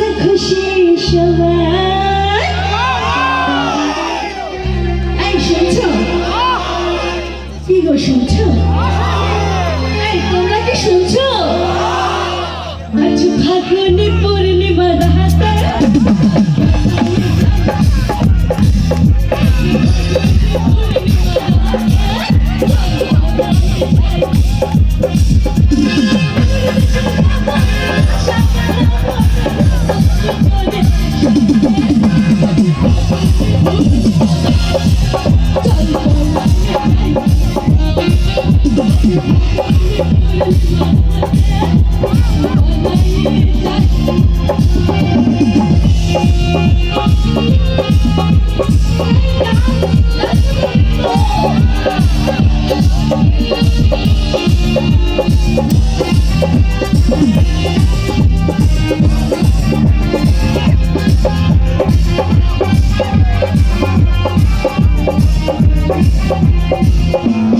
这颗心爱深处一个 এখানে কি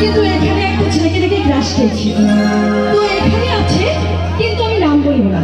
কিন্তু এখানে একটা ছেলেকে দেখে গ্রাস খেয়েছি তো এখানে আছে কিন্তু আমি নাম বলব না